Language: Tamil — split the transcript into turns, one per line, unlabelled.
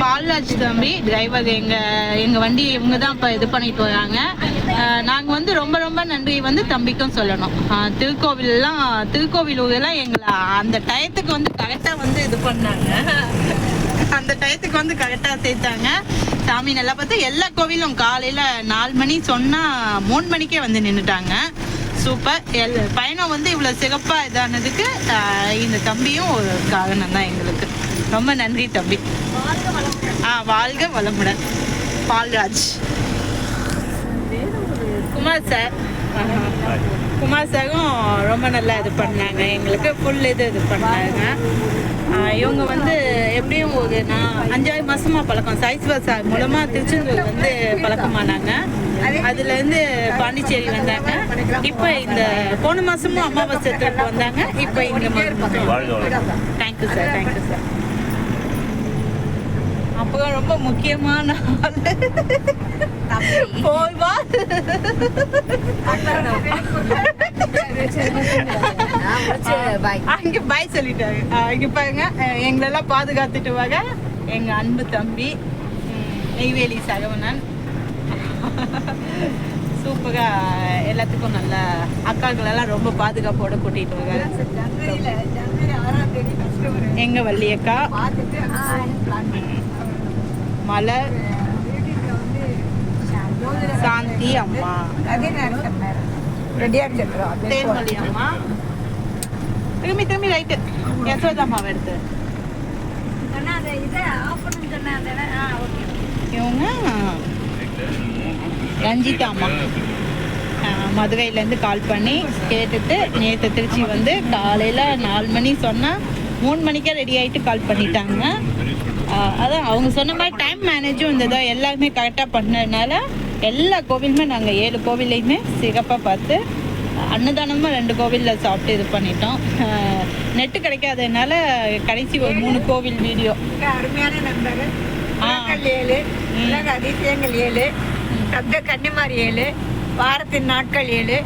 பால்ராஜ் தம்பி டிரைவர் எங்க எங்க வண்டி இவங்க தான் இப்போ இது பண்ணிட்டு வராங்க. நாங்கள் நாங்க வந்து ரொம்ப ரொம்ப நன்றி வந்து தம்பிக்கும் சொல்லணும். ஆஹ் திருக்கோவிலெல்லாம் திருக்கோவிலூர்லாம் எங்களை அந்த டயத்துக்கு வந்து கரெக்டாக வந்து இது பண்ணாங்க. அந்த டயத்துக்கு வந்து கரெக்டாக சேர்த்தாங்க. சாமி நல்லா பார்த்து எல்லா கோவிலும் காலையில் நாலு மணி சொன்னால் மூணு மணிக்கே வந்து நின்றுட்டாங்க சூப்பர். எல் பயணம் வந்து இவ்வளோ சிறப்பாக இதானதுக்கு இந்த தம்பியும் ஒரு காரணம் தான் எங்களுக்கு. ரொம்ப நன்றி தம்பி. ஆ வாழ்க வளமுடன். பால்ராஜ். குமார் சார். குமார் சாரும் ரொம்ப நல்லா இது பண்ணாங்க. எங்களுக்கு ஃபுல் இது இது பண்ணாங்க. இவங்க வந்து எப்படியும் ஒரு நான் அஞ்சாறு மாசமா பழக்கம். சாய்ஸ்வா சார் மூலமா திருச்செந்தூர் வந்து பழக்கமானாங்க. அதுல இருந்து பாண்டிச்சேரி வந்தாங்க. இப்போ இந்த போன மாசமும் அமாவாசை trip வந்தாங்க. இப்போ
வளமுடன்
தேங்க்யூ சார் தேங்க்யூ சார் அப்புறம் ரொம்ப முக்கியமான ஆள். போய் அங்க பாய் சொல்லிட்டாங்க இங்க பாருங்க. எங்களெல்லாம் பாதுகாத்துட்டு வாங்க எங்க அன்பு தம்பி நெய்வேலி சரவணன். சூப்பரா எல்லாத்துக்கும் நல்ல அக்காக்களெல்லாம் ரொம்ப பாதுகாப்போட கூட்டிட்டு வராங்க எங்க வள்ளியக்கா மலர். சாந்தி அம்மா. தேன்மொழி அம்மா. திரும்பி திரும்பி ரைட்டு யசோதாமாவை எடுத்து. இவங்க ரஞ்சிதா அம்மா மதுரையிலேருந்து கால் பண்ணி கேட்டுட்டு நேற்று திருச்சி வந்து காலையில் நாலு மணி சொன்னால் மூணு மணிக்கே ரெடி ஆகிட்டு கால் பண்ணிட்டாங்க. அதான் அவங்க சொன்ன மாதிரி டைம் மேனேஜும் இருந்ததோ எல்லாருமே கரெக்டாக பண்ணதுனால எல்லா கோவிலுமே நாங்கள் ஏழு கோவிலையுமே சிறப்பாக பார்த்து அன்னதானமாக ரெண்டு கோவிலில் சாப்பிட்டு இது பண்ணிட்டோம். நெட்டு கிடைக்காததுனால கடைசி ஒரு மூணு கோவில் வீடியோ.
அருமையான. உலகங்கள் ஏழு அதிசயங்கள் ஏழு சப்த கன்னிமார் ஏழு வாரத்தின் நாட்கள் ஏழு.